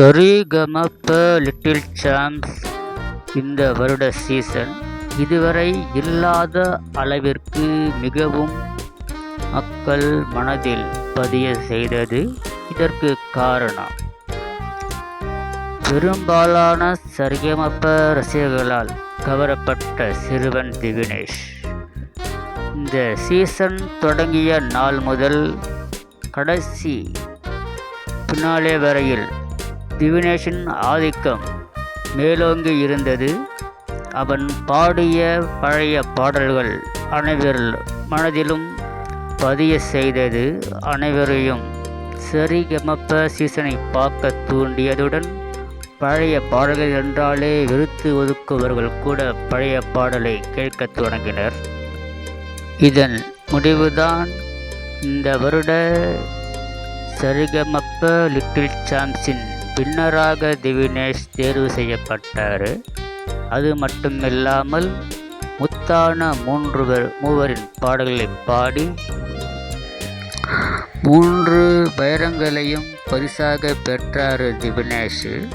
Sarigamapa little சாம்ப்ஸ் இந்த வருட season இதுவரை இல்லாத அளவிற்கு மிகவும் மக்கள் மனதில் பதிய செய்தது இதற்கு காரணம். பெரும்பாலான சரிகமப்ப ரசிகர்களால் கவரப்பட்ட சிறுவன் திவினேஷ் இந்த சீசன் தொடங்கிய நாள் முதல் கடைசி பின்னாலே வரையில் டிவினேஷன் ஆதிக்கம் மேலோங்கி இருந்தது. அவன் பாடிய பழைய பாடல்கள் அனைவர் மனதிலும் பதிய செய்தது அனைவரையும் சரிகமப்ப சீசனை பார்க்க தூண்டியதுடன் பழைய பாடல்கள் என்றாலே வெறுத்து ஒதுக்குபவர்கள் கூட பழைய பாடலை கேட்கத் தொடங்கினர். இதன் முடிவுதான் இந்த வருட சரிகமப்ப லிட்டில் சாம்சின் வின்னராக திவினேஷ் தேர்வு செய்யப்பட்டார். அது மட்டுமில்லாமல் முத்தான மூன்று பேர் மூவரின் பாடல்களை பாடி மூன்று வைரங்களையும் பரிசாக பெற்றார் திவினேஷ்.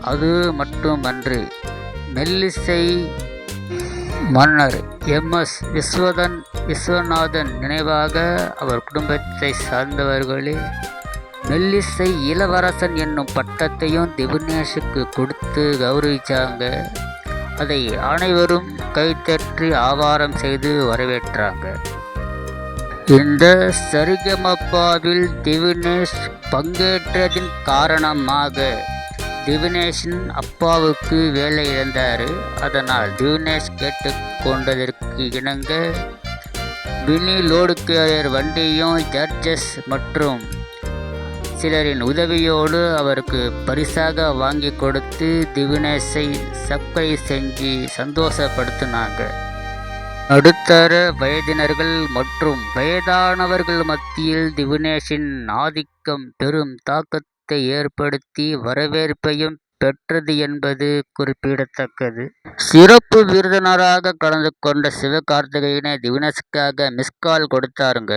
அது மட்டுமன்று மெல்லிசை மன்னர் எம். எஸ். விஸ்வதன் விஸ்வநாதன் நினைவாக அவர் குடும்பத்தை சார்ந்தவர்களே மெல்லிசை இளவரசன் என்னும் பட்டத்தையும் திவினேஷுக்கு கொடுத்து கௌரவிச்சாங்க. அதை அனைவரும் கைத்தற்றி ஆவாரம் செய்து வரவேற்றாங்க. இந்த சரிகமப்பாவில் திவினேஷ் பங்கேற்றதின் காரணமாக திவினேஷின் அப்பாவுக்கு வேலை இழந்தார். அதனால் திவினேஷ் கேட்டுக்கொண்டதற்கு இணங்க வினி லோடு கேரியர் வண்டியும் ஜட்ஜஸ் மற்றும் சிலரின் உதவியோடு அவருக்கு பரிசாக வாங்கி கொடுத்து திவினேஷை சப்கை செஞ்சு சந்தோஷப்படுத்தினாங்க நடுத்தர வயதினர்கள் மற்றும் வயதானவர்கள் மத்தியில் திவினேஷின் ஆதிக்கம் பெரும் தாக்கத்தை ஏற்படுத்தி வரவேற்பையும் பெற்றது என்பது குறிப்பிடத்தக்கது. சிறப்பு விருதினராக கலந்து கொண்ட சிவகார்த்திகேயனை திவினேஷுக்காக மிஸ்கால் கொடுத்தாருங்க.